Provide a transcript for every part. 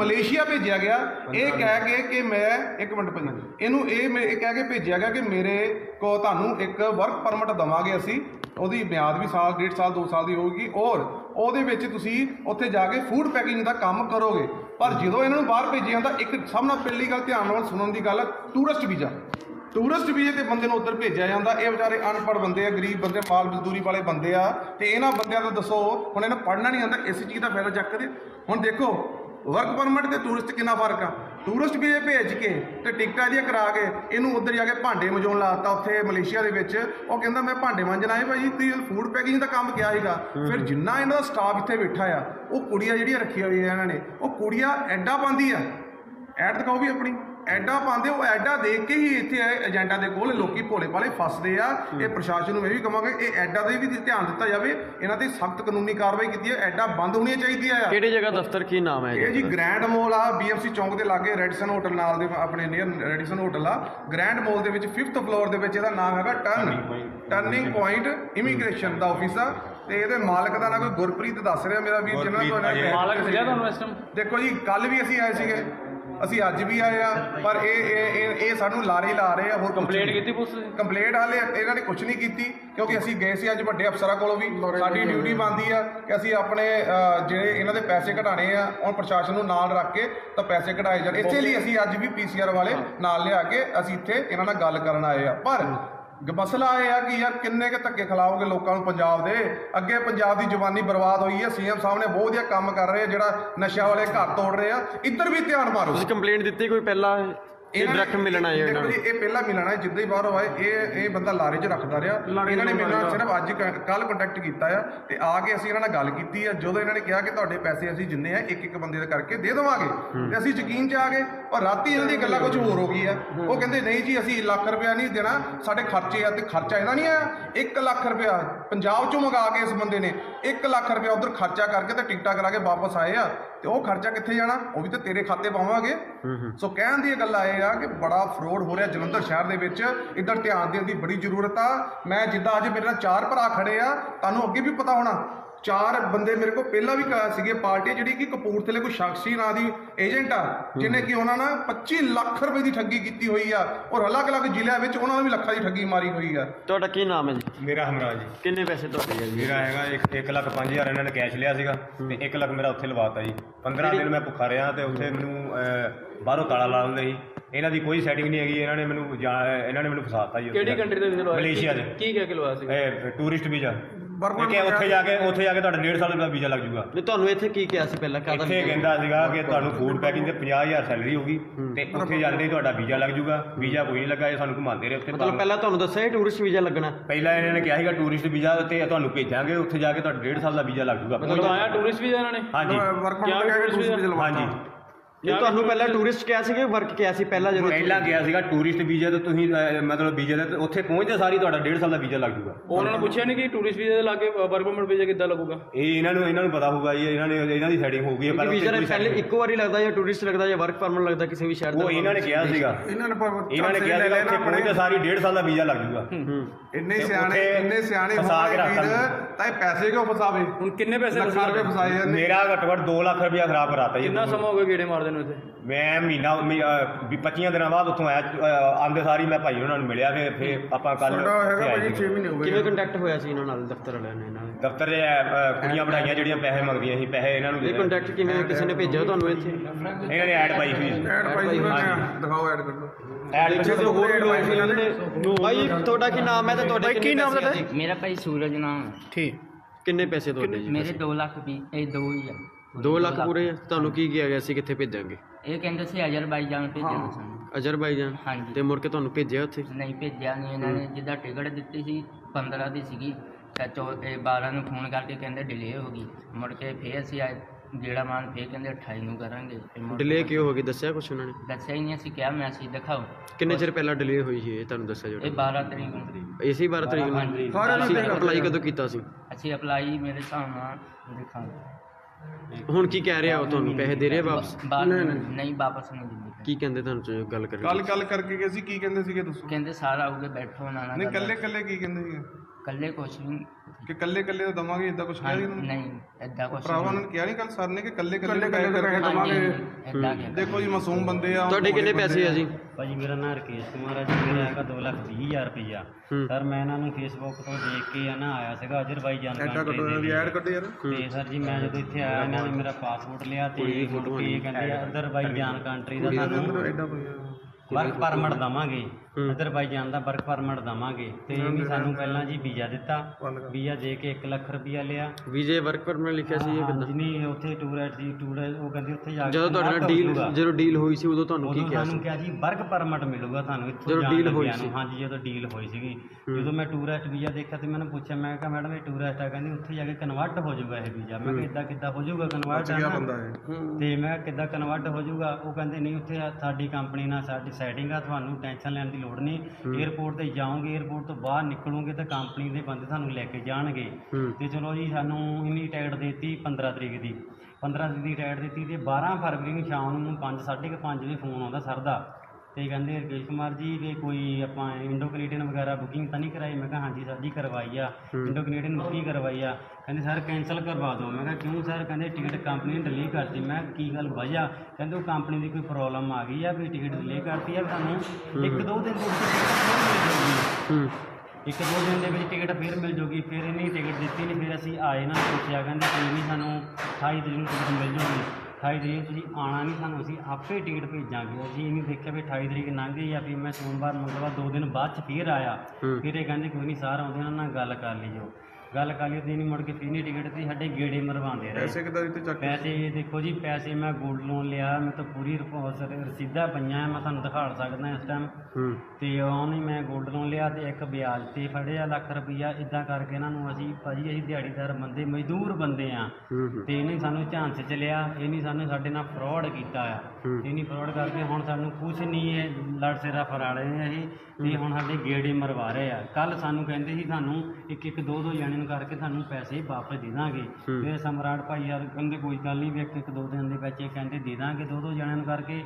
Malaysia ਭੇਜਿਆ ਗਿਆ। ਇਹ ਕਹਿ ਕੇ ਕਿ ਮੈਂ ਇੱਕ ਮਿੰਟ ਭਾਜੀ ਇਹਨੂੰ ਇਹ ਮੇ- ਇਹ ਕਹਿ ਕੇ ਭੇਜਿਆ ਗਿਆ ਕਿ ਮੇਰੇ ਕੋ ਤੁਹਾਨੂੰ ਇੱਕ ਵਰਕ ਪਰਮਿਟ ਦਵਾਂਗੇ ਅਸੀਂ। ਉਹਦੀ ਮਿਆਦ ਵੀ ਸਾਲ ਡੇਢ ਸਾਲ 2 ਸਾਲ ਦੀ ਹੋਊਗੀ। ਔਰ ਉਹਦੇ ਵਿੱਚ ਤੁਸੀਂ ਉੱਥੇ ਜਾ ਕੇ ਫੂਡ ਪੈਕਿੰਗ ਦਾ ਕੰਮ ਕਰੋਗੇ। ਪਰ ਜਦੋਂ ਇਹਨਾਂ ਨੂੰ ਬਾਹਰ ਭੇਜਿਆ ਜਾਂਦਾ ਇੱਕ ਸਭ ਨਾਲ ਪਹਿਲੀ ਗੱਲ ਧਿਆਨ ਨਾਲ ਸੁਣਨ ਦੀ ਗੱਲ ਟੂਰਿਸਟ ਵੀਜ਼ਾ। ਟੂਰਿਸਟ ਵੀਜ਼ੇ ਤੇ ਬੰਦੇ ਨੂੰ ਉੱਧਰ ਭੇਜਿਆ ਜਾਂਦਾ। ਇਹ ਵਿਚਾਰੇ ਅਨਪੜ੍ਹ ਬੰਦੇ ਆ ਗਰੀਬ ਬੰਦੇ ਮਾਲ ਮਜ਼ਦੂਰੀ ਵਾਲੇ ਬੰਦੇ ਆ। ਤੇ ਇਹਨਾਂ ਬੰਦਿਆਂ ਦਾ ਦੱਸੋ ਹੁਣ ਇਹਨਾਂ ਪੜ੍ਹਨਾ ਨਹੀਂ ਆਉਂਦਾ ਇਸ ਚੀਜ਼ ਦਾ ਫਾਇਦਾ ਚੱਕਦੇ ਹੁਣ ਦੇਖੋ ਵਰਕ ਪਰਮਿਟ ਤੇ ਟੂਰਿਸਟ ਕਿੰਨਾ ਫ਼ਰਕ ਆ? ਟੂਰਿਸਟ ਵੀਜ਼ੇ ਭੇਜ ਕੇ ਤੇ ਟਿਕਟਾਂ ਦੀਆਂ ਕਰਾ ਕੇ ਇਹਨੂੰ ਉੱਧਰ ਜਾ ਕੇ ਭਾਂਡੇ ਮਜਾਉਣ ਲਾਤਾ ਉੱਥੇ ਮਲੇਸ਼ੀਆ ਦੇ ਵਿੱਚ। ਉਹ ਕਹਿੰਦਾ ਮੈਂ ਭਾਂਡੇ ਮਾਂਜਣਾ ਹੈ ਭਾਜੀ ਤੁਸੀਂ ਫੂਡ ਪੈਕਿੰਗ ਦਾ ਕੰਮ ਕਿਹਾ ਸੀਗਾ। ਫਿਰ ਜਿੰਨਾ ਇਹਨਾਂ ਦਾ ਸਟਾਫ ਇੱਥੇ ਬੈਠਾ ਆ ਉਹ ਕੁੜੀਆਂ ਜਿਹੜੀਆਂ ਰੱਖੀਆਂ ਹੋਈਆਂ ਇਹਨਾਂ ਨੇ ਉਹ ਕੁੜੀਆਂ ਐਡਾ ਪਾਉਂਦੀ ਆ ਐਡ ਦਿਖਾਓ ਵੀ ਆਪਣੀ। ਐਡਾ ਪਾਉਂਦੇ ਉਹ ਐਡਾ ਦੇਖ ਕੇ ਹੀ ਇੱਥੇ ਏਜੰਟਾਂ ਦੇ ਕੋਲ ਲੋਕੀ ਭੋਲੇ ਭਾਲੇ ਫਸਦੇ ਆ। ਇਹ ਪ੍ਰਸ਼ਾਸਨ ਨੂੰ ਮੈਂ ਵੀ ਕਹਾਂਗਾ ਇਹ ਐਡਾ ਦੇ ਵੀ ਧਿਆਨ ਦਿੱਤਾ ਜਾਵੇ ਇਹਨਾਂ ਤੇ ਸਖਤ ਕਾਨੂੰਨੀ ਕਾਰਵਾਈ ਕੀਤੀ ਹੈ ਐਡਾ ਬੰਦ ਹੋਣੀਆਂ ਚਾਹੀਦੀਆਂ ਆ। ਕਿਹੜੀ ਜਗ੍ਹਾ ਦਫ਼ਤਰ ਕੀ ਨਾਮ ਹੈ ਇਹ ਜੀ ਗ੍ਰੈਂਡ ਮੋਲ ਆ ਬੀਐਫਸੀ ਚੌਂਕ ਦੇ ਲਾਗੇ ਰੈਡੀਸਨ ਹੋਟਲ ਨਾਲ ਦੇ ਆਪਣੇ ਨੀਅਰ ਰੈਡੀਸਨ ਹੋਟਲ ਆ। ਗ੍ਰੈਂਡ ਮੋਲ ਦੇ ਵਿੱਚ 5th ਫਲੋਰ ਦੇ ਵਿੱਚ ਇਹਦਾ ਨਾਮ ਹੈਗਾ ਟਰਨ ਟਰਨਿੰਗ ਪੁਆਇੰਟ ਇਮੀਗ੍ਰੇਸ਼ਨ ਦਾ ਆਫਿਸ ਆ। ਤੇ ਇਹਦੇ ਮਾਲਕ ਦਾ ਨਾਂ ਕੋਈ ਗੁਰਪ੍ਰੀਤ ਦੱਸ ਰਿਹਾ ਮੇਰਾ ਵੀਰ ਜਿਹਨਾਂ ਤੋਂ ਮਾਲਕ ਮਿਲਿਆ ਤੁਹਾਨੂੰ ਇਸ ਟਾਈਮ ਦੇਖੋ ਜੀ ਕੱਲ ਵੀ ਅਸੀਂ ਆਏ ਸੀਗੇ। ਅਸੀਂ ਅੱਜ ਵੀ ਆਏ ਆ ਪਰ ਇਹ ਇਹ ਇਹ- ਇਹ ਸਾਨੂੰ ਲਾਰੇ ਲਾ ਰਹੇ ਆ ਹੋਰ ਕੰਪਲੇਂਟ। ਕੀਤੀ ਪੁਲਿਸ ਨੇ? ਕੰਪਲੇਂਟ ਹਾਲੇ ਇਹਨਾਂ ਨੇ ਕੁਝ ਨਹੀਂ ਕੀਤੀ ਕਿਉਂਕਿ ਅਸੀਂ ਗਏ ਸੀ ਅੱਜ ਵੱਡੇ ਅਫਸਰਾਂ ਕੋਲੋਂ ਵੀ। ਸਾਡੀ ਡਿਊਟੀ ਬਣਦੀ ਆ ਕਿ ਅਸੀਂ ਆਪਣੇ ਜਿਹੜੇ ਇਹਨਾਂ ਦੇ ਪੈਸੇ ਘਟਾਣੇ ਆ ਉਹ ਪ੍ਰਸ਼ਾਸਨ ਨੂੰ ਨਾਲ ਰੱਖ ਕੇ ਤਾਂ ਪੈਸੇ ਘਟਾਏ ਜਾਣ। ਇਸੇ ਲਈ ਅਸੀਂ ਅੱਜ ਵੀ ਪੀਸੀਆਰ ਵਾਲੇ ਨਾਲ ਲਿਆ ਕੇ ਅਸੀਂ ਇੱਥੇ ਇਹਨਾਂ ਨਾਲ ਗੱਲ ਕਰਨ ਆਏ ਆ। ਪਰ ਮਸਲਾ ਇਹ ਆ ਕਿ ਯਾਰ ਕਿੰਨੇ ਕੇ ਧੱਕੇ ਖਿਲਾਓਗੇ ਲੋਕਾਂ ਨੂੰ ਪੰਜਾਬ ਦੇ? ਅੱਗੇ ਪੰਜਾਬ ਦੀ ਜਵਾਨੀ ਬਰਬਾਦ ਹੋਈ ਹੈ, ਸੀਐਮ ਸਾਹਿਬ ਨੇ ਬਹੁਤ ਵਧੀਆ ਕੰਮ ਕਰ ਰਹੇ ਆ, ਜਿਹੜਾ ਨਸ਼ਿਆਂ ਵਾਲੇ ਘਰ ਤੋੜ ਰਹੇ ਆ। ਇੱਧਰ ਵੀ ਧਿਆਨ ਮਾਰੋ। ਤੁਸੀਂ ਕੰਪਲੇਂਟ ਦਿੱਤੀ ਕੋਈ ਪਹਿਲਾਂ? ਇਹ ਇਹਨਾਂ ਡਾਇਰੈਕਟ ਮਿਲਣਾ ਹੈ ਇਹਨਾਂ ਨੂੰ। ਜੀ ਇਹ ਪਹਿਲਾਂ ਮਿਲਣਾ ਹੈ ਜਿੱਦਾਂ ਹੀ ਬਾਹਰੋਂ ਆਏ ਇਹ ਇਹ ਬੰਦਾ ਲਾਰੇ 'ਚ ਰੱਖਦਾ ਰਿਹਾ। ਇਹਨਾਂ ਨੇ ਮੇਰੇ ਨਾਲ ਸਿਰਫ ਅੱਜ ਕੱਲ ਕੰਟੈਕਟ ਕੀਤਾ ਆ ਤੇ ਆ ਕੇ ਅਸੀਂ ਇਹਨਾਂ ਨਾਲ ਗੱਲ ਕੀਤੀ ਆ। ਜਦੋਂ ਇਹਨਾਂ ਨੇ ਕਿਹਾ ਕਿ ਤੁਹਾਡੇ ਪੈਸੇ ਅਸੀਂ ਜਿੰਨੇ ਆ ਇੱਕ ਇੱਕ ਬੰਦੇ ਦੇ ਕਰਕੇ ਦੇ ਦੇਵਾਂਗੇ। ਤੇ ਅਸੀਂ ਯਕੀਨ 'ਚ ਆ ਗਏ ਪਰ ਰਾਤੀ ਇਹਨਾਂ ਦੀ ਗੱਲਾਂ ਕੁਝ ਹੋਰ ਹੋ ਗਈ ਆ ਉਹ ਕਹਿੰਦੇ ਨਹੀਂ ਜੀ ਅਸੀਂ ਲੱਖ ਰੁਪਇਆ ਨਹੀਂ ਦੇਣਾ ਸਾਡੇ ਖਰਚੇ ਆ ਤੇ ਖਰਚਾ ਇਹਦਾ ਨਹੀਂ ਆਇਆ। 1 ਲੱਖ ਰੁਪਇਆ ਪੰਜਾਬ 'ਚੋਂ ਮੰਗਾ ਕੇ ਇਸ ਬੰਦੇ ਨੇ 1 ਲੱਖ ਰੁਪਇਆ ਉਧਰ ਖਰਚਾ ਕਰਕੇ ਤੇ ਟਿਕਟਾਂ ਕਰਾ ਕੇ ਵਾਪਸ ਆਏ ਆ। ਤੇ ਉਹ ਖਰਚਾ ਕਿੱਥੇ ਜਾਣਾ? ਉਹ ਵੀ ਤੇ ਤੇਰੇ ਖਾਤੇ ਪਾਵਾਂਗੇ। ਸੋ ਕਹਿਣ ਦੀ ਗੱਲ ਆਏ ਆ ਕਿ ਬੜਾ ਫਰੋਡ ਹੋ ਰਿਹਾ ਜਲੰਧਰ ਸ਼ਹਿਰ ਦੇ ਵਿੱਚ। ਇੱਧਰ ਧਿਆਨ ਦੇਣ ਦੀ ਬੜੀ ਜ਼ਰੂਰਤ ਆ। ਮੈਂ ਜਿੱਦਾਂ ਅੱਜ ਮੇਰੇ ਨਾਲ ਚਾਰ ਭਰਾ ਖੜੇ ਆ ਤੁਹਾਨੂੰ ਅੱਗੇ ਵੀ ਪਤਾ ਹੋਣਾ। ਚਾਰ ਬੰਦੇ ਮੇਰੇ ਕੋਲ ਪਹਿਲਾਂ ਵੀ ਕ- ਸੀਗੇ ਪਾਰਟੀ ਜਿਹੜੀ ਕਿ ਕਪੂਰਥਲੇ ਕੋਈ ਸ਼ਖਸੀ ਨਾਂ ਦੀ ਏਜੰਟ ਆ ਜਿਹਨੇ ਕਿ ਉਹਨਾਂ ਨਾਲ 25 ਲੱਖ ਰੁਪਏ ਦੀ ਠੱਗੀ ਕੀਤੀ ਹੋਈ ਆ ਔਰ ਅਲੱਗ-ਅਲੱਗ ਜ਼ਿਲ੍ਹਿਆਂ ਵਿੱਚ ਉਹਨਾਂ ਨੇ ਵੀ ਲੱਖਾਂ ਦੀ ਠੱਗੀ ਮਾਰੀ ਹੋਈ ਆ। ਤੁਹਾਡਾ ਕੀ ਨਾਮ ਹੈ ਜੀ? ਮੇਰਾ ਹਮਰਾਜ ਜੀ। ਕਿੰਨੇ ਪੈਸੇ ਤੁਹਾਡੇ ਜੀ? ਮੇਰਾ ਹੈਗਾ 1 ਲੱਖ 5000 ਇਹਨਾਂ ਨੇ ਕੈਸ਼ ਲਿਆ ਸੀਗਾ ਤੇ 1 ਲੱਖ ਮੇਰਾ ਉੱਥੇ ਲਵਾਤਾ ਜੀ। 15 ਦਿਨ ਮੈਂ ਭੁੱਖਾ ਰਿਹਾ ਤੇ ਉੱਥੇ ਮੈਨੂੰ ਬਾਹਰੋਂ ਤਾਲਾ ਲਾ ਦਿੰਦੇ ਸੀ। ਇਹਨਾਂ ਦੀ ਕੋਈ ਸੈਟਿੰਗ ਨਹੀਂ ਹੈਗੀ ਇਹਨਾਂ ਨੇ ਮੈਨੂੰ ਜਾ- ਇਹਨਾਂ ਨੇ ਮੈਨੂੰ ਫਸਾਤਾ ਜੀ ਕਿਹੜੀ ਜਾ। ਕੰਟਰੀ ਦੇ ਵੀਜ਼ਾ ਲਵਾਇਆ? ਮਲੇਸ਼ੀਆ ਦੇ ਕੀ ਕਹਿ ਕੇ ਲਵਾਇਆ ਸੀ? ਇਹ ਟੂਰਿਸਟ ਵੀਜ਼ਾ ਬਰਮਨ ਕਿ ਉੱਥੇ ਜਾ ਕੇ ਉੱਥੇ ਜਾ ਕੇ ਤੁਹਾਡਾ 1.5 ਸਾਲ ਦਾ ਵੀਜ਼ਾ ਲੱਗ ਜਾਊਗਾ। ਨਹੀਂ ਤੁਹਾਨੂੰ ਇੱਥੇ ਕੀ ਕਿਹਾ ਸੀ ਪਹਿਲਾਂ? ਕਾਹਦਾ ਇੱਥੇ ਕਹਿੰਦਾ ਸੀਗਾ ਕਿ ਤੁਹਾਨੂੰ ਫੂਡ ਪੈਕਿੰਗ ਤੇ 50000 ਸੈਲਰੀ ਹੋਊਗੀ ਤੇ ਉੱਥੇ ਜਾਂਦੇ ਹੀ ਤੁਹਾਡਾ ਵੀਜ਼ਾ ਲੱਗ ਜਾਊਗਾ। ਵੀਜ਼ਾ ਕੋਈ ਨਹੀਂ ਲੱਗਾ ਇਹ ਸਾਨੂੰ ਘੁਮਾਉਂਦੇ ਰਹੇ ਉੱਥੇ ਮਤਲਬ ਪਹਿਲਾਂ ਤੁਹਾਨੂੰ ਦੱਸਿਆ ਇਹ ਟੂਰਿਸਟ ਵੀਜ਼ਾ ਲੱਗਣਾ? ਪਹਿਲਾਂ ਇਹਨਾਂ ਨੇ ਕਿਹਾ ਸੀਗਾ ਟੂਰਿਸਟ ਵੀਜ਼ਾ ਤੇ ਤੁਹਾਨੂੰ ਭੇਜਾਂਗੇ ਉੱਥੇ ਜਾ ਕੇ ਤੁਹਾਡਾ 1.5 ਸਾਲ ਦਾ ਵੀਜ਼ਾ ਲੱਗ ਜਾਊਗਾ। ਲਵਾਇਆ ਟੂਰਿਸਟ ਵੀਜ਼ਾ ਇਹਨਾਂ ਨੇ? ਹਾਂਜੀ। ਵਰਕ ਪਰਮਿਟ ਕਹਿ ਕੇ ਟੂਰਿਸਟ ਵੀਜ਼ਾ? ਹਾਂਜੀ। ਨਹੀਂ ਤੁਹਾਨੂੰ ਪਹਿਲਾਂ ਟੂਰਿਸਟ ਕਿਹਾ ਸੀ ਕਿ ਵਰਕ ਕਿਹਾ ਸੀ ਪਹਿਲਾਂ ਜਦੋਂ ਪਹਿਲਾਂ ਗਿਆ ਸੀਗਾ ਟੂਰਿਸਟ ਵੀਜ਼ਾ ਤੇ ਤੁਸੀਂ ਅਹ, ਮਤਲਬ ਵੀਜ਼ਾ ਤੇ ਉੱਥੇ ਪਹੁੰਚਦੇ ਸਾਰੀ ਤੁਹਾਡਾ 1.5 ਸਾਲ ਦਾ ਵੀਜ਼ਾ ਲੱਗ ਜਾਊਗਾ। ਉਹਨਾਂ ਨੇ ਪੁੱਛਿਆ ਨਹੀਂ ਕਿ ਟੂਰਿਸਟ ਵੀਜ਼ਾ ਦੇ ਲਾਗੇ ਵਰਕ ਪਰਮਿਟ ਵੀਜ਼ਾ ਕਿੱਦਾਂ ਲੱਗੂਗਾ? ਇਹ ਇਹਨਾਂ ਨੂੰ ਇਹਨਾਂ ਨੂੰ ਪਤਾ ਹੋਊਗਾ ਜੀ ਇਹਨਾਂ ਨੇ ਇਹਨਾਂ ਦੀ ਸੈਟਿੰਗ ਹੋਊਗੀ ਪਰ ਵੀਜ਼ਾ ਉੱਥੇ ਕੋਈ ਪਹਿਲੇ setting- ਇੱਕੋ ਵਾਰੀ ਲੱਗਦਾ ਜਾਂ ਟੂਰਿਸਟ ਲੱਗਦਾ ਜਾਂ ਵਰਕ ਪਰਮਿਟ ਲੱਗਦਾ ਕਿਸੇ ਵੀ ਸ਼ਹਿਰ ਦਾ ਉਹ ਇਹਨਾਂ ਨੇ ਕਿਹਾ ਸੀਗਾ। ਇਹਨਾਂ ਨੇ ਇਹਨਾਂ ਨੇ ਕਿਹਾ ਸੀਗਾ ਉੱਥੇ ਪਹੁੰਚਦੇ ਸਾਰੀ 1.5 ਸਾਲ ਦਾ ਵੀਜ਼ਾ ਲੱਗ ਜਾਊਗਾ। ਇੰਨੇ ਸਿਆਣੇ ਉੱਥੇ ਇੰਨੇ ਸਿਆਣੇ ਫਸਾ ਕੇ ਹੋਣਗੇ ਵੀਰ ਰੱਖਾਂਗੇ। ਤਾਂ ਇਹ ਪੈਸੇ ਕਿਉਂ ਫਸਾਵੇ? ਹੁਣ ਕਿੰਨੇ ਪੈਸੇ ਲੱਖਾਂ ਰੁਪਏ ਫਸਾਏ ਜਾਂਦੇ। ਮੇਰਾ ਘੱਟੋ ਘੱਟ 2 ਲੱਖ ਰੁਪਇਆ ਖਰਾਬ ਕਰਾਤਾ ਜੀ ਕਿੰਨਾ ਸਮਾਂ ਹੋ ਗਿਆ ਗੇੜੇ ਮਾਰਦੇ ਨੂੰ? ਇੱਥੇ ਮੈਂ ਮਹੀਨਾ ਮੀ- ਅਹ, ਵੀ 25 ਦਿਨਾਂ ਬਾਅਦ ਉੱਥੋਂ ਆਇਆ ਆਉਂਦੇ ਸਾਰੀ ਮੈਂ ਭਾਈ ਉਹਨਾਂ ਨੂੰ ਮਿਲਿਆ ਫਿਰ ਫਿਰ ਆਪਾਂ ਕੱਲ ਸਾਡਾ ਹੈਗਾ ਭਾਜੀ 6 ਮਹੀਨੇ ਹੋ ਕਿਵੇਂ ਗਏ ਕੰਟੈਕਟ ਹੋਇਆ ਸੀ ਇਹਨਾਂ ਨਾਲ ਦਫ਼ਤਰ ਵਾਲਿਆਂ ਨੇ ਇਹਨਾਂ ਦੇ? ਦਫ਼ਤਰ ਅਹ, ਕੁੜੀਆਂ ਬਣਾਈਆਂ ਜਿਹੜੀਆਂ ਪੈਸੇ ਮੰਗਦੀਆਂ ਸੀ ਪੈਸੇ ਇਹਨਾਂ ਨੂੰ ਇਹ ਦੇ ਕੰਟੈਕਟ ਕਿਵੇਂ ਕਿਸੇ ਨੇ ਭੇਜਿਆ ਤੁਹਾਨੂੰ ਇੱਥੇ? ਇਹਨਾਂ ਨੇ ਐਡ ਪਾਈ ਸੀ। ਐਡ ਪਾਈ ਹੋਈ ਹੈ ਦਿਖਾਓ ਐਡ ਕਰ ਦਿਓ ਐਡ ਪਿੱਛੇ ਤੋਂ ਹੋਰ ਲੋਕ ਵੀ ਇਹਨਾਂ ਨੇ। ਭਾਈ ਤੁਹਾਡਾ ਕੀ ਨਾਮ ਹੈ ਤੇ ਤੁਹਾਡੇ ਕੀ ਨਾਮ ਤੁਹਾਡਾ? ਮੇਰਾ ਭਾਈ ਸੂਰਜ ਨਾਮ ਹੈ। ਠੀਕ। ਕਿੰਨੇ ਪੈਸੇ ਤੁਹਾਡੇ ਜੀ? ਮੇਰੇ 2 ਲੱਖ ਵੀ ਇਹ ਦੋ ਹੀ ਆ। 2 ਲੱਖ ਪੂਰੇ? ਤੁਹਾਨੂੰ ਕੀ ਕਿਹਾ ਗਿਆ ਸੀ ਕਿੱਥੇ ਭੇਜਾਂਗੇ? ਇਹ ਕਹਿੰਦੇ ਸੀ ਅਜ਼ਰਬਾਈਜਾਨ ਭੇਜਣਾ ਸਾਨੂੰ। ਅਜ਼ਰਬਾਈਜਾਨ? ਹਾਂਜੀ। ਤੇ ਮੁੜ ਕੇ ਤੁਹਾਨੂੰ ਭੇਜਿਆ ਉੱਥੇ? ਨਹੀਂ ਭੇਜਿਆ ਨਹੀਂ ਇਹਨਾਂ ਨੇ ਜਿੱਦਾਂ ਟਿਕਟ ਦਿੱਤੀ ਸੀ 15 ਦੀ ਸੀਗੀ ਤੇ ਚੌ ਇਹ 12 ਨੂੰ ਫੋਨ ਕਰਕੇ ਕਹਿੰਦੇ ਡਿਲੇ ਹੋ ਗਈ। ਮੁੜ ਕੇ ਫੇਰ ਅਸੀਂ ਆਏ ਜਿਹੜਾ ਮਾਨ ਫੇਰ ਕਹਿੰਦੇ 28 ਨੂੰ ਕਰਾਂਗੇ। ਫਿਰ ਮੁੜ ਕੇ ਡਿਲੇ ਕਿਉਂ ਹੋ ਗਈ? ਦੱਸਿਆ ਕੁਛ ਉਹਨਾਂ ਨੇ? ਦੱਸਿਆ ਹੀ ਨਹੀਂ ਅਸੀਂ ਕਿਹਾ ਮੈਸੇਜ ਦਿਖਾਓ। ਕਿੰਨੇ ਚਿਰ ਪਹਿਲਾਂ ਡਿਲੇ ਹੋਈ ਸੀ ਇਹ? ਤੁਹਾਨੂੰ ਦੱਸਿਆ ਇਹ ਜਿਹੜਾ 12 ਤਰੀਕ ਨੂੰ। ਇਸੇ 12 ਤਰੀਕ ਨੂੰ? ਹਾਂਜੀ। ਤੁਸੀਂ ਅਪਲਾਈ ਕਦੋਂ ਕੀਤਾ ਸੀ? ਅਸੀਂ ਅਪਲਾਈ ਮੇਰੇ ਹਿਸਾਬ ਨਾਲ ਦਿਖਾਓ ਹੁਣ ਕੀ ਕਹਿ ਰਿਹਾ ਉਹ ਤੁਹਾਨੂੰ? ਪੈਸੇ ਦੇ ਰਿਹਾ ਵਾਪਸ? ਬਾਅਦ ਨਹੀਂ ਵਾਪਸ ਨਹੀਂ ਦਿੰਦੇ ਕੀ ਕਹਿੰਦੇ ਤੁਹਾਨੂੰ ਚ ਗੱਲ ਕਰੀ ਕੱਲ ਗੱਲ ਕਰਕੇ ਗਏ ਸੀ ਕੀ ਕਹਿੰਦੇ ਸੀਗੇ ਦੱਸੋ? ਕਹਿੰਦੇ ਸਾਰਾ ਆਉਗੇ ਬੈਠੋ ਨਾ ਨਾ ਨਹੀਂ ਕੱਲੇ ਕੱਲੇ ਕੀ ਕਹਿੰਦੇ ਸੀਗੇ? ਕੱਲੇ ਕੁਛ ਨਹੀਂ। ਕਿ ਕੱਲੇ ਕੱਲੇ ਦਾ ਦਵਾਂਗੇ ਇਦਾਂ ਕੁਝ ਕਿਹਾ ਜੀ ਇਹਨਾਂ ਨੇ? ਨਹੀਂ ਏਦਾਂ ਕੁਛ ਭਰਾਵਾਂ ਨੇ ਕਿਹਾ ਨਹੀਂ ਕੱਲ ਸਰ ਨੇ ਕਿ ਕੱਲੇ ਕੱਲੇ ਪੈਸੇ ਕਰਕੇ ਦਵਾਂਗੇ। ਦੇਖੋ ਜੀ ਮਾਸੂਮ ਬੰਦੇ ਆ ਤੁਹਾਡੇ ਕਿੰਨੇ ਪੈਸੇ ਆ ਜੀ? ਭਾਜੀ ਮੇਰਾ ਨਾਮ ਰਕੇਸ਼ ਕੁਮਾਰ ਹੈ ਜੀ ਮੇਰਾ ਹੈਗਾ ਦੋ ਲੱਖ ਵੀਹ ਹਜ਼ਾਰ ਰੁਪਈਆ। ਸਰ ਮੈਂ ਇਹਨਾਂ ਨੂੰ ਫੇਸਬੁੱਕ ਤੋਂ ਦੇਖ ਕੇ ਨਾ ਆਇਆ ਸੀਗਾ ਅਜ਼ਰਬਾਈਜਾਨ ਕੰਟਰੀ ਦੇ ਦੀ ਐਡ ਕੱਢੋ ਯਾਰ। ਤੇ ਸਰ ਜੀ ਮੈਂ ਜਦੋਂ ਇੱਥੇ ਆਇਆ ਇਹਨਾਂ ਨੇ ਮੇਰਾ ਪਾਸਪੋਰਟ ਲਿਆ ਤੇ ਮੁੜ ਕੇ ਕਹਿੰਦੇ ਅਜ਼ਰਬਾਈਜਾਨ ਕੰਟਰੀ ਦਾ ਸਾਨੂੰ ਐਡਾ ਕੋਈ ਵਰਕ ਪਰਮਿਟ ਦਵਾਂਗੇ। ਅਜ਼ਰਬਾਈਜਾਨ ਦਾ ਵਰਕ ਪਰਮਿਟ ਦਵਾਂਗੇ ਤੇ ਇਹ ਵੀ ਸਾਨੂੰ ਪਹਿਲਾਂ ਜੀ ਵੀਜ਼ਾ ਦਿੱਤਾ। ਵੀਜ਼ਾ ਦੇ ਕੇ 1 ਲੱਖ ਰੁਪਈਆ ਲਿਆ। ਵੀਜ਼ੇ ਵਰਕ ਪਰਮਿਟ ਲਿਖਿਆ ਸੀ ਇਹ ਹਾਂਜੀ ਨਹੀਂ ਉੱਥੇ ਟੂਰਿਸਟ ਦੀ ਟੂਰਿਸਟ ਉਹ ਕਹਿੰਦੇ ਉੱਥੇ ਜਾ ਕੇ ਜਦੋਂ ਤੁਹਾਡੇ ਨਾਲ ਡੀਲ। ਜਦੋਂ ਡੀਲ ਹੋਈ ਸੀ ਉਦੋਂ ਤੁਹਾਨੂੰ ਕੀ ਕਿਹਾ ਸੀ? ਸਾਨੂੰ ਕਿਹਾ ਜੀ ਵਰਕ ਪਰਮਿਟ ਮਿਲੂਗਾ ਤੁਹਾਨੂੰ ਇੱਥੋਂ ਜਦੋਂ deal ਹੋਈ ਸੀ। ਹਾਂਜੀ ਜਦੋਂ ਡੀਲ ਹੋਈ ਸੀਗੀ। ਜਦੋਂ ਮੈਂ ਟੂਰਿਸਟ ਵੀਜ਼ਾ ਦੇਖਿਆ ਤੇ ਮੈਨੂੰ ਪੁੱਛਿਆ ਮੈਂ ਕਿਹਾ ਮੈਡਮ ਇਹ ਟੂਰਿਸਟ ਆ? ਕਹਿੰਦੀ ਉੱਥੇ ਜਾ ਕੇ ਕਨਵਰਟ ਹੋ ਜਾਊਗਾ ਇਹ ਵੀਜ਼ਾ। ਮੈਂ ਕਿਹਾ ਇਦਾਂ ਕਿੱਦਾਂ ਹੋ ਜਾਊਗਾ ਕਨਵਰਟ ਗਿਆ ਬੰਦਾ ਹੈ ਤੇ ਮੈਂ ਕਿਹਾ ਕਿੱਦਾਂ ਕਨਵਰਟ ਹੋ ਜਾਊਗਾ? ਉਹ ਕਹਿੰਦੇ ਨਹੀਂ ਉੱਥੇ ਸਾਡੀ ਕੰਪਨੀ ਨਾਲ ਸਾਡੀ ਸੈਟਿੰਗ ਆ ਤੁਹਾਨੂੰ ਟੈਨਸ਼ਨ ਲੈਣ ਦੀ ਲੋੜ ਨਹੀਂ। 에ਅਰਪੋਰਟ ਤੇ ਜਾਓਗੇ 에ਅਰਪੋਰਟ ਤੋਂ ਬਾਹਰ ਨਿਕਲੋਗੇ ਤਾਂ ਕੰਪਨੀ ਦੇ ਬੰਦੇ ਤੁਹਾਨੂੰ ਲੈ ਕੇ ਜਾਣਗੇ। ਤੇ ਚਲੋ ਜੀ ਸਾਨੂੰ ਇੰਨੀ ਟਿਕਟ ਦਿੱਤੀ 15 ਤਰੀਕ ਦੀ। 15 ਤਰੀਕ ਦੀ ਟਿਕਟ ਦਿੱਤੀ ਤੇ 12 ਫਰਵਰੀ ਨੂੰ ਸ਼ਾਮ ਨੂੰ 5 5:30 ਵਜੇ ਫੋਨ ਆਉਂਦਾ ਸਰ ਦਾ। ਤੇ ਕਹਿੰਦੇ ਰਕੇਸ਼ ਕੁਮਾਰ ਜੀ ਵੀ ਕੋਈ ਆਪਾਂ ਇੰਡੋ ਕੈਨੇਡੀਅਨ ਵਗੈਰਾ ਬੁਕਿੰਗ ਤਾਂ ਨਹੀਂ ਕਰਾਈ? ਮੈਂ ਕਿਹਾ ਹਾਂਜੀ ਸਰ ਜੀ ਕਰਵਾਈ ਆ। ਇੰਡੋ ਕੈਨੇਡੀਅਨ ਬੁਕਿੰਗ ਕਰਵਾਈ ਆ। ਕਹਿੰਦੇ ਸਰ ਕੈਂਸਲ ਕਰਵਾ ਦਿਓ। ਮੈਂ ਕਿਹਾ ਕਿਉਂ ਸਰ ਕਹਿੰਦੇ ਟਿਕਟ ਕੰਪਨੀ ਨੇ ਡਿਲੇ ਕਰਤੀ। ਮੈਂ ਕਿਹਾ ਕੀ ਗੱਲ ਵਜ੍ਹਾ? ਕਹਿੰਦੇ ਉਹ ਕੰਪਨੀ ਦੀ ਕੋਈ ਪ੍ਰੋਬਲਮ ਆ ਗਈ ਆ ਵੀ ਟਿਕਟ ਡਿਲੇ ਕਰਤੀ ਆ ਵੀ ਤੁਹਾਨੂੰ ਇੱਕ ਦੋ ਦਿਨ ਦੇ ਵਿੱਚ ਟਿਕਟ ਮਿਲ ਜਾਊਗੀ ਹੂੰ। ਇੱਕ ਦੋ ਦਿਨ ਦੇ ਵਿੱਚ ਟਿਕਟ ਫਿਰ ਮਿਲ ਜੂਗੀ। ਫਿਰ ਇਹਨੇ ਟਿਕਟ ਦਿੱਤੀ ਨਹੀਂ ਫਿਰ ਅਸੀਂ ਆਏ ਨਾ ਪੁੱਛਿਆ। ਕਹਿੰਦੇ ਕੋਈ ਨਹੀਂ ਸਾਨੂੰ 28 ਤਰੀਕ ਨੂੰ ਟਿਕਟ ਮਿਲ ਜੂਗੀ। 28 ਤਰੀਕ ਤੁਸੀਂ ਆਣਾ ਨਹੀਂ ਸਾਨੂੰ ਅਸੀਂ ਆਪੇ ਟਿਕਟ ਭੇਜਾਂਗੇ। ਅਸੀਂ ਇਹ ਨਹੀਂ ਦੇਖਿਆ ਵੀ 28 ਤਰੀਕ ਲੰਘ ਗਈ ਜਾਂ ਫਿਰ ਮੈਂ ਸੋਮਵਾਰ ਮੰਗਲਵਾਰ ਦੋ ਦਿਨ ਬਾਅਦ ਚ ਫਿਰ ਆਇਆ। ਫਿਰ ਇਹ ਕਹਿੰਦੇ ਕੋਈ ਨਹੀਂ ਸਾਰ ਆਉਂਦੇ ਉਹਨਾਂ ਨਾਲ ਗੱਲ ਕਰ ਲਈਓ। ਗੱਲ ਕਰ ਲਈ ਤੇ ਨਹੀਂ ਮੁੜ ਕੇ ਫਿਰ ਨਹੀਂ ਟਿਕਟ ਤੇ ਸਾਡੇ ਗੇੜੇ ਮਰਵਾਉਂਦੇ ਰਹੇ। ਪੈਸੇ ਕਿਦਾਂ ਦਿੱਤੇ ਚੱਕ ਪੈਸੇ ਦੇਖੋ ਜੀ ਪੈਸੇ ਮੈਂ ਗੋਲਡ ਲੋਨ ਲਿਆ ਮੈਂ ਤਾਂ ਪੂਰੀ ਰਿਪੋਰਟ ਰਸੀਦਾਂ ਪਈਆਂ ਮੈਂ ਤੁਹਾਨੂੰ ਦਿਖਾ ਸਕਦਾ ਇਸ ਟਾਈਮ ਤੇ ਉਹਨੇ ਮੈਂ ਗੋਲਡ ਲੋਨ ਲਿਆ ਤੇ ਇੱਕ ਵਿਆਜ ਤੇ ਫੜਿਆ ਲੱਖ ਰੁਪਈਆ ਇਦਾਂ ਕਰਕੇ ਇਹਨਾਂ ਨੂੰ ਅਸੀਂ ਭਾਜੀ ਅਸੀਂ ਦਿਹਾੜੀਦਾਰ ਬੰਦੇ ਮਜ਼ਦੂਰ ਬੰਦੇ ਆ। ਤੇ ਇਹਨੇ ਸਾਨੂੰ ਝਾਂਸੇ ਚ ਲਿਆ ਇਹਨੇ ਸਾਨੂੰ ਸਾਡੇ ਨਾਲ ਫਰਾਡ ਕੀਤਾ ਆ। ਇਹਨੇ ਫਰਾਡ ਕਰਕੇ ਹੁਣ ਸਾਨੂੰ ਕੁਝ ਨਹੀਂ ਇਹ ਲੜ ਸਿਰਾ ਫਰਾੜੇ ਨੇ ਇਹ ਤੇ ਹੁਣ ਸਾਡੇ ਗੇੜੇ ਮਰਵਾ ਰਹੇ ਆ। ਕੱਲ ਸਾਨੂੰ ਕਹਿੰਦੇ ਸੀ ਸਾਨੂੰ ਇੱਕ ਇੱਕ ਦੋ ਦੋ ਜਣੇ ਨੂੰ ਕਰਕੇ ਸਾਨੂੰ ਪੈਸੇ ਵਾਪਸ ਦੇ ਦਾਂਗੇ। ਫਿਰ ਸਮਰਾਟ ਭਾਈ ਯਾਰ ਕਹਿੰਦੇ ਕੋਈ ਗੱਲ ਨਹੀਂ ਵੀ ਇੱਕ ਇੱਕ ਦੋ ਦਿਨ ਦੇ ਵਿੱਚ ਇਹ ਕਹਿੰਦੇ ਦੇ ਦਾਂਗੇ ਦੋ ਦੋ ਜਣਿਆਂ ਨੂੰ ਕਰਕੇ।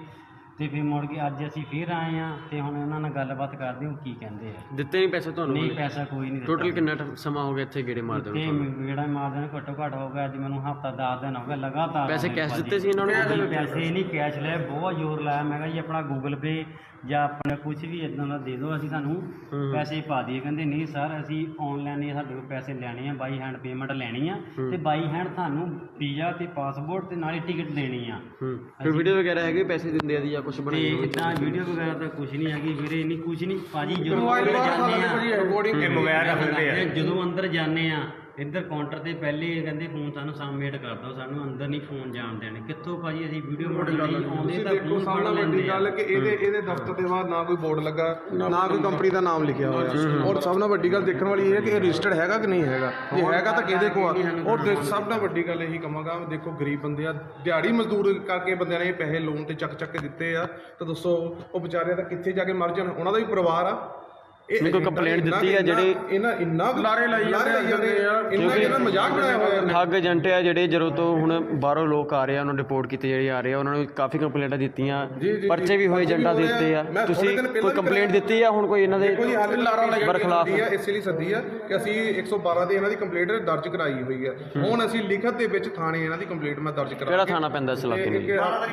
ਤੇ ਫਿਰ ਮੁੜ ਕੇ ਅੱਜ ਅਸੀਂ ਫਿਰ ਆਏ ਆ ਤੇ ਹੁਣ ਉਹਨਾਂ ਨਾਲ ਗੱਲਬਾਤ ਕਰਦੇ ਹਾਂ ਉਹ ਕੀ ਕਹਿੰਦੇ ਆ। ਦਿੱਤੇ ਨਹੀਂ ਪੈਸੇ ਤੁਹਾਨੂੰ ਨਹੀਂ ਪੈਸਾ ਕੋਈ ਨਹੀਂ ਟੋਟਲ ਕਿੰਨਾ ਟ- ਸਮਾਂ ਹੋ ਗਿਆ ਇੱਥੇ ਗੇੜੇ ਮਾਰਦੇ ਤੇ ਨੂੰ ਜਿਹੜਾ ਮਾਰਦੇ ਨੇ ਘੱਟੋ ਘੱਟ ਹੋ ਗਿਆ ਅੱਜ ਮੈਨੂੰ ਹਫਤਾ 10 ਦਿਨ ਹੋ ਗਏ ਲਗਾਤਾਰ ਪੈਸੇ ਕੈਸ਼ ਭਾਜੀ। ਦਿੱਤੇ ਸੀ ਇਹਨਾਂ ਨੂੰ? ਨਹੀਂ, ਪੈਸੇ ਨਹੀਂ ਕੈਸ਼ ਲਿਆ ਬਹੁਤ ਜ਼ੋਰ ਲਾਇਆ। ਮੈਂ ਕਿਹਾ ਜੀ ਆਪਣਾ ਗੂਗਲ ਪੇ ਜਾਂ ਆਪਣਾ ਕੁਝ ਵੀ ਇਦਾਂ ਦਾ ਦੇ ਦਿਓ ਅਸੀਂ ਤੁਹਾਨੂੰ ਪੈਸੇ ਪਾ ਦਈਏ। ਕਹਿੰਦੇ ਨਹੀਂ ਸਰ ਅਸੀਂ ਆਨਲਾਈਨ ਹੀ ਸਾਡੇ ਕੋਲ ਪੈਸੇ ਲੈਣੇ ਆ ਬਾਈ ਹੈਂਡ ਪੇਮੈਂਟ ਲੈਣੀ ਆ ਤੇ ਬਾਈ ਹੈਂਡ ਤੁਹਾਨੂੰ ਵੀਜ਼ਾ ਤੇ ਪਾਸਪੋਰਟ ਤੇ ਨਾਲੇ ਟਿਕਟ ਦੇਣੀ ਆ। ਹੂੰ। ਫਿਰ ਵੀਡੀਓ ਵਗੈਰਾ ਹੈਗੀ ਪੈਸੇ ਦਿੰਦੇ ਆ ਦੀ ਜਾਂ ਕੁਝ ਤੇ ਬਣਾਈ ਹੋਈ? ਇਦਾਂ ਵੀਡੀਓ ਵਗੈਰਾ ਤਾਂ ਕੁਝ ਨਹੀਂ ਹੈਗੀ ਵੀਰੇ ਨਹੀਂ ਕੁਝ ਨਹੀਂ ਭਾਜੀ ਜਦੋਂ ਅੰਦਰ ਜਾਂਦੇ ਆ ਰਿਕਾਰਡਿੰਗ ਇਹ ਮੋਬਾਈਲ ਰੱਖ ਦਿੰਦੇ ਆ ਤੇ ਜਦੋਂ ਅੰਦਰ ਜਾਂਦੇ ਆ ਇੱਧਰ ਕਾਊਂਟਰ ਤੇ ਪਹਿਲੇ ਇਹ ਕਹਿੰਦੇ ਫੋਨ ਸਾਨੂੰ ਸਬਮਿਟ ਕਰ ਦਿਓ ਸਾਨੂੰ ਅੰਦਰ ਨਹੀਂ ਫੋਨ ਜਾਣ ਦੇਣੇ ਕਿੱਥੋਂ ਭਾਜੀ ਅਸੀਂ ਵੀਡੀਓ ਬਣਾਉਣੀ ਆਉਂਦੇ ਤੁਸੀਂ ਤਾਂ ਫੋਨ ਸਭ ਫੜ ਤੋਂ ਵੱਡੀ ਲੈਂਦੇ ਆ। ਗੱਲ ਕਿ ਇਹਦੇ ਇਹਦੇ ਦਫ਼ਤਰ ਦੇ ਬਾਹਰ ਨਾ ਕੋਈ ਬੋਰਡ ਲੱਗਾ ਨਾ ਕੋਈ ਕੰਪਨੀ ਦਾ ਨਾਮ ਲਿਖਿਆ ਹੋਇਆ। ਔਰ ਸਭ ਤੋਂ ਵੱਡੀ ਗੱਲ ਦੇਖਣ ਵਾਲੀ ਇਹ ਹੈ ਕਿ ਇਹ ਰਜਿਸਟਰਡ ਹੈਗਾ ਕਿ ਨਹੀਂ ਹੈਗਾ? ਜੇ ਹੈਗਾ ਤਾਂ ਕਿਹਦੇ ਕੋ ਆ? ਔਰ ਸਭ ਤੋਂ ਵੱਡੀ ਗੱਲ ਇਹੀ ਕਹਾਂਗਾ ਦੇਖੋ ਗਰੀਬ ਬੰਦੇ ਆ ਦਿਹਾੜੀ ਮਜ਼ਦੂਰ ਕਰਕੇ ਬੰਦਿਆਂ ਨੇ ਇਹ ਪੈਸੇ ਲੋਨ ਤੇ ਚੱਕ ਚੱਕ ਕੇ ਦਿੱਤੇ ਆ। ਤਾਂ ਦੱਸੋ ਉਹ ਵਿਚਾਰੇ ਤਾਂ ਕਿੱਥੇ ਜਾ ਕੇ ਮਰ ਜਾਣ? ਉਹਨਾਂ ਦਾ ਵੀ ਪਰਿਵਾਰ ਆ। ਇਹ ਨਹੀਂ ਕੋਈ complaint ਦਿੱਤੀ ਆ ਜਿਹੜੇ- ਇਹਨਾਂ ਇੰਨਾ ਲਾਰੇ ਲਾਈ ਜਾਂਦੇ ਆ ਇੰਨਾ ਇਹਨਾਂ ਮਜ਼ਾਕ ਬਣਾਇਆ ਹੋਇਆ। ਠੱਗ ਏਜੰਟ ਆ ਜਿਹੜੇ ਜਦੋਂ ਤੋਂ ਹੁਣ ਬਾਹਰੋਂ ਲੋਕ ਆ ਰਹੇ ਆ ਉਹਨਾਂ ਨੂੰ ਰਿਪੋਰਟ ਕੀਤੇ ਜਿਹੜੇ ਆ ਰਹੇ ਆ ਉਹਨਾਂ ਨੂੰ ਕਾਫੀ ਕੰਪਲੇਂਟਾਂ ਦਿੱਤੀਆਂ। ਪਰਚੇ ਵੀ ਹੋਏ ਏਜੰਟਾਂ ਦੇ ਹੋਏ ਆ। ਆ। ਤੁਸੀਂ ਕੋਈ ਕੰਪਲੇਂਟ ਦਿੱਤੀ ਆ? ਹੁਣ ਕੋਈ ਇਹਨਾਂ ਦੇ ਬਰਖਲਾਫ ਹੈ ਇਸੇ ਲਈ ਸੱਦੀ ਆ ਕਿ ਅਸੀਂ 112 ਦੇ ਇਹਨਾਂ ਦੀ ਕੰਪਲੇਂਟ ਦਰਜ ਕਰਾਈ ਹੋਈ ਹੈ। ਹੁਣ ਅਸੀਂ ਲਿਖਤ ਦੇ ਵਿੱਚ ਥਾਣੇ ਇਹਨਾਂ ਦੀ ਕੰਪਲੇਂਟ ਮੈਂ ਦਰਜ ਕਰਾ ਕਿਹੜਾ ਥਾਣਾ ਪੈਂਦਾ ਇਸ ਇਲਾਕੇ ਨੂੰ?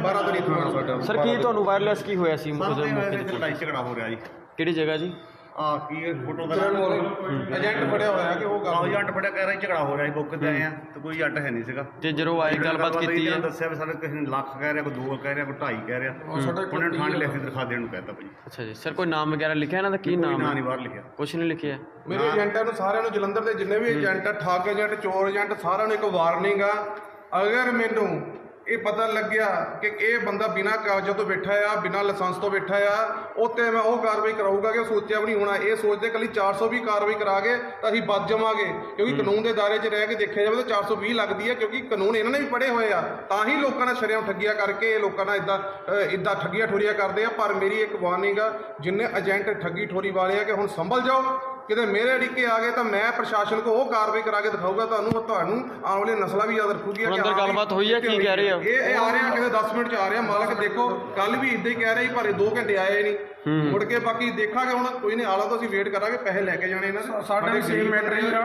12 ਤਰੀਕ ਸਾਡਾ। ਸਰ ਕੀ ਤੁਹਾਨੂੰ ਵਾਇਰਲੈਸ ਕੀ ਹੋਇਆ ਸੀ? ਮੌਕੇ ਤੇ ਲੜਾਈ ਝਗੜਾ ਹੋ ਰਿਹਾ ਜੀ। ਕਿਹੜੀ ਜਗ੍ਹਾ ਜੀ? ਆ ਕੀ ਫੋਟੋ ਦਾ ਏਜੰਟ ਫੜਿਆ ਹੋਇਆ ਕਿ ਉਹ ਗੱਲ ਏਜੰਟ ਫੜਿਆ ਕਹਿ ਰਿਹਾ ਝਗੜਾ ਹੋ ਰਿਹਾ ਸੀ ਬੁੱਕ ਤੇ ਆਏ ਆ ਤੇ ਕੋਈ ਏਜੰਟ ਹੈ ਨਹੀਂ ਸੀਗਾ। ਤੇ ਜਦੋਂ ਆਏ ਗੱਲਬਾਤ ਕੀਤੀ ਹੈ? ਦੱਸਿਆ ਵੀ ਸਾਡੇ ਕਿਸੇ ਨੇ ਲੱਖ ਕਹਿ ਰਿਹਾ ਕੋਈ 2 ਕਹਿ ਰਿਹਾ ਕੋਈ 2.5 ਕਹਿ ਰਿਹਾ। ਉਹਨਾਂ ਥਾਣੇ ਲਿਖ ਕੇ ਦਿਖਾ ਦੇਣ ਨੂੰ ਕਹਿਤਾ ਭਾਈ। ਅੱਛਾ ਜੀ ਸਰ ਕੋਈ ਨਾਮ ਵਗੈਰਾ ਲਿਖਿਆ ਇਹਨਾਂ ਦਾ? ਕੀ ਨਾਮ ਹੈ? ਨਹੀਂ ਬਾਹਰ ਲਿਖਿਆ। ਕੁਝ ਨਹੀਂ ਲਿਖਿਆ। ਮੇਰੇ ਏਜੰਟਾਂ ਨੂੰ ਸਾਰਿਆਂ ਨੂੰ ਜਲੰਧਰ ਦੇ ਜਿੰਨੇ ਵੀ ਏਜੰਟ ਆ ਠੱਗ ਏਜੰਟ ਚੋਰ ਏਜੰਟ ਸਾਰਿਆਂ ਨੂੰ ਇੱਕ ਵਾਰਨਿੰਗ ਆ ਅਗਰ ਮੈਨੂੰ ਇਹ ਪਤਾ ਲੱਗਿਆ ਕਿ ਇਹ ਬੰਦਾ ਬਿਨਾਂ ਕਾਗਜ਼ਾਂ ਤੋਂ ਬੈਠਾ ਆ ਬਿਨਾਂ ਲਾਇਸੈਂਸ ਤੋਂ ਬੈਠਾ ਆ ਉੱਤੇ ਮੈਂ ਉਹ ਕਾਰਵਾਈ ਕਰਾਊਗਾ ਕਿ ਸੋਚਿਆ ਵੀ ਨਹੀਂ ਹੋਣਾ। ਇਹ ਸੋਚਦੇ ਕੱਲੀ 420 ਕਾਰਵਾਈ ਕਰਾ ਕੇ ਤਾਂ ਅਸੀਂ ਬਚ ਜਾਵਾਂਗੇ ਕਿਉਂਕਿ ਕਾਨੂੰਨ ਦੇ ਦਾਇਰੇ 'ਚ ਰਹਿ ਕੇ ਦੇਖਿਆ ਜਾਵੇ ਤਾਂ 420 ਲੱਗਦੀ ਹੈ ਕਿਉਂਕਿ ਕਾਨੂੰਨ ਇਹਨਾਂ ਨੇ ਵੀ ਪੜ੍ਹੇ ਹੋਏ ਆ। ਤਾਂ ਹੀ ਲੋਕਾਂ ਨਾਲ ਸ਼ਰਿਆਂ ਠੱਗੀਆਂ ਕਰਕੇ ਇਹ ਲੋਕਾਂ ਨਾਲ ਇਦਾਂ ਇਦਾਂ ਠੱਗੀਆਂ ਠੋਰੀਆਂ ਕਰਦੇ ਆ। ਪਰ ਮੇਰੀ ਇੱਕ ਵਾਰਨਿੰਗ ਆ ਜਿੰਨੇ ਏਜੰਟ ਠੱਗੀ ਠੋਰੀ ਵਾਲੇ ਆ ਕਿ ਹੁਣ ਸੰਭਲ ਜਾਓ ਕਿਤੇ ਮੇਰੇ ਅੜਿੱਕੇ ਆ ਗਏ ਤਾਂ ਮੈਂ ਪ੍ਰਸ਼ਾਸਨ ਕੋ ਉਹ ਕਾਰਵਾਈ ਕਰਾ ਕੇ ਦਿਖਾਊਗਾ ਤੁਹਾਨੂੰ ਉਹ ਤੁਹਾਨੂੰ ਆਉਣ ਵਾਲੀ ਨਸਲਾਂ ਵੀ ਯਾਦ ਰੱਖੂਗੀਆਂ ਕਿ ਅੰਦਰ ਹਾਂ ਗੱਲਬਾਤ ਹੋਈ ਹੈ, ਕੀ ਕਹਿ ਰਹੇ ਆ? ਇਹ ਇਹ ਆ ਰਿਹਾ ਕਿਤੇ 10 ਮਿੰਟ ਚ ਆ ਰਿਹਾ ਮਾਲਕ ਦੇਖੋ ਕੱਲ ਵੀ ਇਦਾਂ ਹੀ ਕਹਿ ਰਿਹਾ ਸੀ ਪਰ ਇਹ 2 ਘੰਟੇ ਆਏ ਨਹੀਂ। ਮੁੜ ਕੇ ਬਾਕੀ ਦੇਖਾਂਗੇ ਹੁਣ ਕੋਈ ਨਹੀਂ ਆਲਾ ਤਾਂ ਅਸੀਂ ਵੇਟ ਕਰਾਂਗੇ ਪੈਸੇ ਲੈ ਕੇ ਜਾਣੇ ਇਹਨਾਂ ਸਾਡਾ ਵੀ ਸੇਮ ਮੈਟਰ ਹੀ ਆ।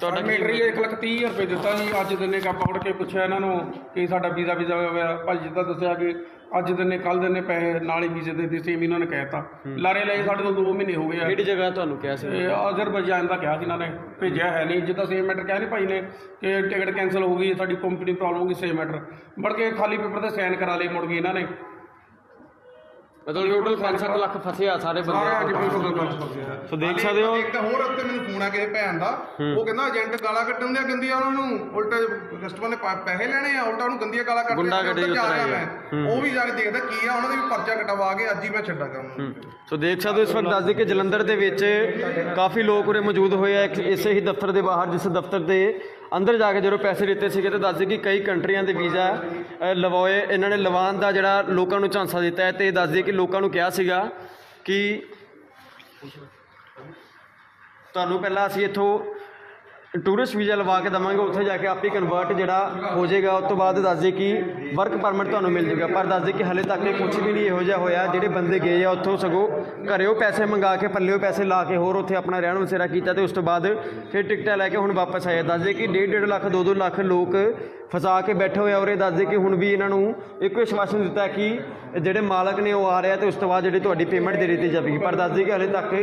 ਤੁਹਾਡਾ ਕੀ ਮੀਟਰੀ 1 ਲੱਖ 30 ਹਜ਼ਾਰ ਰੁਪਏ ਦਿੱਤਾ ਜੀ ਅੱਜ ਦਿਨੇ ਕਾ ਪਕੜ ਕੇ ਪੁੱਛਿਆ ਇਹਨਾਂ ਨੂੰ ਕਿ ਸਾਡਾ ਵੀਜ਼ਾ ਵੀਜ਼ਾ ਹੋਇਆ ਭਾਈ ਜਿੱਦਾਂ ਦੱਸਿਆ ਕਿ ਅੱਜ ਦਿਨੇ ਕੱਲ ਦਿਨੇ ਪੈਸੇ ਨਾਲ ਹੀ ਵੀਜ਼ੇ ਦੇ ਦਿੱਤੇ ਸੇਮ ਇਹਨਾਂ ਨੇ ਕਹਿਤਾ। ਲਾਰੇ ਲਈ ਸਾਡੇ ਤੋਂ 2 ਮਹੀਨੇ ਹੋ ਗਏ ਆ। ਕਿਹੜੀ ਜਗ੍ਹਾ ਤੁਹਾਨੂੰ ਕਿਹਾ ਸੀ? ਤੇ ਅਜ਼ਰਬੈਜਾਨ ਦਾ ਕਿਹਾ ਸੀ ਇਹਨਾਂ ਨੇ ਭੇਜਿਆ ਹੈ ਨਹੀਂ। ਜਿੱਦਾਂ ਸੇਮ ਮੈਟਰ ਕਿਹਾ ਨਹੀਂ ਭਾਈ ਨੇ ਕਿ ਟਿਕਟ ਕੈਨਸਲ ਹੋ ਗਈ ਸਾਡੀ ਕੰਪਨੀ ਪ੍ਰੋਬਲਮ ਹੋ ਗਈ ਸੇਮ ਮੈਟਰ। ਮੁੜ ਕੇ ਖਾਲੀ ਪੇਪਰ ਤੇ ਸਾਈਨ ਕਰਾ ਲਈ ਮੁੜ ਗਏ ਇਹਨਾਂ ਨੇ। ਮਤਲਬ ਟੋਟਲ 65 ਲੱਖ ਫਸੇ ਆ ਸਾਰੇ ਸਾਰੇ ਅੱਜ ਬੰਦੇ ਬਿਲਕੁਲ ਗੱਲ ਸੋ ਦੇਖ ਸਕਦੇ ਹੋ। ਇੱਕ ਹੋਰ ਉੱਤੇ ਮੈਨੂੰ ਫੋਨ ਆ ਕਿਸੇ ਭੈਣ ਦਾ। ਉਹ ਕਹਿੰਦਾ ਏਜੰਟ ਗਾਲਾਂ ਕੱਢਣ ਦਿਆ ਗੰਦੀਆਂ ਉਹਨਾਂ ਨੂੰ। ਉਲਟਾ ਕਸਟਮਰ ਨੇ ਪਾ- ਪੈਸੇ ਲੈਣੇ ਆ ਉਲਟਾ ਉਹਨੂੰ ਗੰਦੀਆਂ ਗਾਲਾਂ ਕੱਢ ਗੁੰਡਾਗਰਦੀ ਜਾ ਰਿਹਾ ਮੈਂ। ਉਹ ਵੀ ਜਾ ਕੇ ਦੇਖਦਾ ਕੀ ਆ ਉਹਨਾਂ ਦੇ ਵੀ ਪਰਚਾ ਕਟਵਾ ਕੇ ਅੱਜ ਹੀ ਮੈਂ ਛੱਡਾ ਕਰਾਂ ਸੋ ਦੇਖ ਸਕਦੇ ਹੋ ਇਸ ਵਕਤ ਦੱਸਦੇ ਕਿ ਜਲੰਧਰ ਦੇ ਵਿੱਚ ਕਾਫੀ ਲੋਕ ਉਰੇ ਮੌਜੂਦ ਹੋਏ ਆ ਇੱਕ ਇਸੇ ਹੀ ਦਫ਼ਤਰ ਦੇ ਬਾਹਰ ਜਿਸ ਦਫ਼ਤਰ ਦੇ ਅੰਦਰ ਜਾ ਕੇ ਜਦੋਂ ਪੈਸੇ ਦਿੱਤੇ ਸੀਗੇ ਤਾਂ ਦੱਸਦੇ ਕਿ ਕਈ ਕੰਟਰੀਆਂ ਦੇ ਵੀਜ਼ਾ ਲਵਾਏ, ਇਹਨਾਂ ਨੇ ਲਵਾਉਣ ਦਾ ਜਿਹੜਾ ਲੋਕਾਂ ਨੂੰ ਝਾਂਸਾ ਦਿੱਤਾ ਹੈ ਤੇ ਦੱਸਦੇ ਕਿ ਲੋਕਾਂ ਨੂੰ ਕਿਹਾ ਸੀਗਾ ਕਿ ਤੁਹਾਨੂੰ ਪਹਿਲਾਂ ਅਸੀਂ ਇੱਥੋਂ ਟੂਰਿਸਟ ਵੀਜ਼ਾ ਲਵਾ ਕੇ ਦਵਾਂਗੇ, ਉੱਥੇ ਜਾ ਕੇ ਆਪੇ ਕਨਵਰਟ ਜਿਹੜਾ ਹੋ ਜਾਏਗਾ ਉਸ ਤੋਂ ਬਾਅਦ ਦੱਸ ਦੇ ਕਿ ਵਰਕ ਪਰਮਿਟ ਤੁਹਾਨੂੰ ਮਿਲ ਜਾਊਗਾ। ਪਰ ਦੱਸ ਦੇ ਕਿ ਹਲੇ ਤੱਕ ਕੁਝ ਵੀ ਨਹੀਂ ਇਹੋ ਜਿਹਾ ਹੋਇਆ, ਜਿਹੜੇ ਬੰਦੇ ਗਏ ਆ ਉੱਥੋਂ ਸਗੋਂ ਘਰਿਓ ਪੈਸੇ ਮੰਗਾ ਕੇ, ਪੱਲਿਓ ਪੈਸੇ ਲਾ ਕੇ ਹੋਰ ਉੱਥੇ ਆਪਣਾ ਰਹਿਣ ਵਸੇਰਾ ਕੀਤਾ ਤੇ ਉਸ ਤੋਂ ਬਾਅਦ ਫਿਰ ਟਿਕਟਾਂ ਲੈ ਕੇ ਹੁਣ ਵਾਪਸ ਆਏ ਦੱਸ ਦੇ ਕਿ 1.5 ਲੱਖ 2-2 ਲੱਖ ਲੋਕ ਫਸਾ ਕੇ ਬੈਠੇ ਹੋਏ ਆ ਔਰ ਇਹ ਦੱਸਦੇ ਕਿ ਹੁਣ ਵੀ ਇਹਨਾਂ ਨੂੰ ਇੱਕੋ ਵਿਸ਼ਵਾਸਨ ਦਿੱਤਾ ਕਿ ਜਿਹੜੇ ਮਾਲਕ ਨੇ ਉਹ ਆ ਰਿਹਾ ਤੇ ਉਸ ਤੋਂ ਬਾਅਦ ਜਿਹੜੀ ਤੁਹਾਡੀ ਪੇਮੈਂਟ ਦੇ ਦਿੱਤੀ ਜਾਵੇਗੀ। ਪਰ ਦੱਸਦੇ ਕਿ ਹਲੇ ਤੱਕ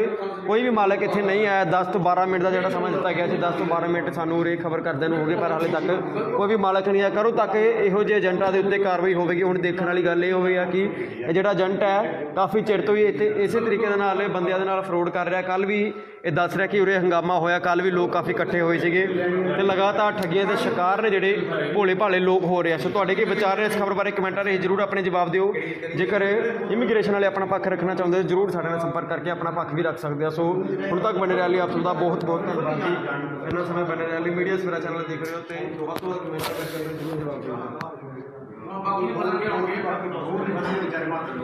ਕੋਈ ਵੀ ਮਾਲਕ ਇੱਥੇ ਨਹੀਂ ਆਇਆ। 10 ਤੋਂ 12 ਮਿੰਟ ਦਾ ਜਿਹੜਾ ਸਮਾਂ ਦਿੱਤਾ ਗਿਆ ਸੀ 10 ਤੋਂ 12 ਮਿੰਟ ਸਾਨੂੰ ਉਰੇ ਖਬਰ ਕਰਦਿਆਂ ਨੂੰ ਹੋ ਗਏ, ਪਰ ਹਾਲੇ ਤੱਕ ਕੋਈ ਵੀ ਮਾਲਕ ਨਹੀਂ ਆਇਆ। ਕਰੋ ਤੱਕ ਇਹੋ ਜਿਹੇ ਏਜੰਟਾਂ ਦੇ ਉੱਤੇ ਕਾਰਵਾਈ ਹੋਵੇਗੀ। ਹੁਣ ਦੇਖਣ ਵਾਲੀ ਗੱਲ ਇਹ ਹੋਵੇਗਾ ਕਿ ਇਹ ਜਿਹੜਾ ਏਜੰਟ ਹੈ, ਕਾਫੀ ਚਿਰ ਤੋਂ ਹੀ ਇੱਥੇ ਇਸੇ ਤਰੀਕੇ ਦੇ ਨਾਲ ਬੰਦਿਆਂ ਦੇ ਨਾਲ ਫਰੋਡ ਕਰ ਰਿਹਾ। ਕੱਲ ਵੀ ਇਹ ਦੱਸ ਰਿਹਾ ਕਿ ਉਰੇ ਹੰਗਾਮਾ ਹੋਇਆ। ਕੱਲ ਵੀ ਲੋਕ ਕਾਫੀ ਇਕੱਠੇ ਹੋਏ ਸੀਗੇ ਤੇ ਲਗਾਤਾਰ ਠੱਗੀਆਂ ਦੇ ਸ਼ਿਕਾਰ ਨੇ ਜਿਹੜੇ ਭੋਲੇ ਭਾਲੇ ਲੋਕ ਹੋ ਰਹੇ ਆ। ਸੋ ਤੁਹਾਡੇ ਕੀ ਵਿਚਾਰ ਨੇ ਇਸ ਖਬਰ ਬਾਰੇ? ਕਮੈਂਟਾਂ ਰਾਹੀਂ ਜਰੂਰ ਆਪਣੇ ਜਵਾਬ ਦਿਓ। ਜੇਕਰ ਇਮੀਗ੍ਰੇਸ਼ਨ ਵਾਲੇ ਆਪਣਾ ਪੱਖ ਰੱਖਣਾ ਚਾਹੁੰਦੇ ਹੋ ਜਰੂਰ ਸਾਡੇ ਨਾਲ ਸੰਪਰਕ ਕਰਕੇ ਆਪਣਾ ਪੱਖ ਵੀ ਰੱਖ ਸਕਦੇ ਆ। ਸੋ ਹੁਣ ਤੱਕ ਬਣੇ ਰਹਿਣ ਲਈ ਆਪ ਦਾ ਬਹੁਤ ਬਹੁਤ ਧੰਨਵਾਦ ਜੀ। ਇਹਨਾਂ ਸਮੇਂ ਬਣੇ ਰਹਿਣ ਲਈ ਮੀਡੀਆ ਸਵੇਰਾ ਚੈਨਲ ਦੇਖ ਰਹੇ ਹੋ ਤੇ ਵੱਧ ਤੋਂ ਕਮੈਂਟ ਕਰਕੇ ਜਰੂਰ ਜਵਾਬ ਦਿਓ।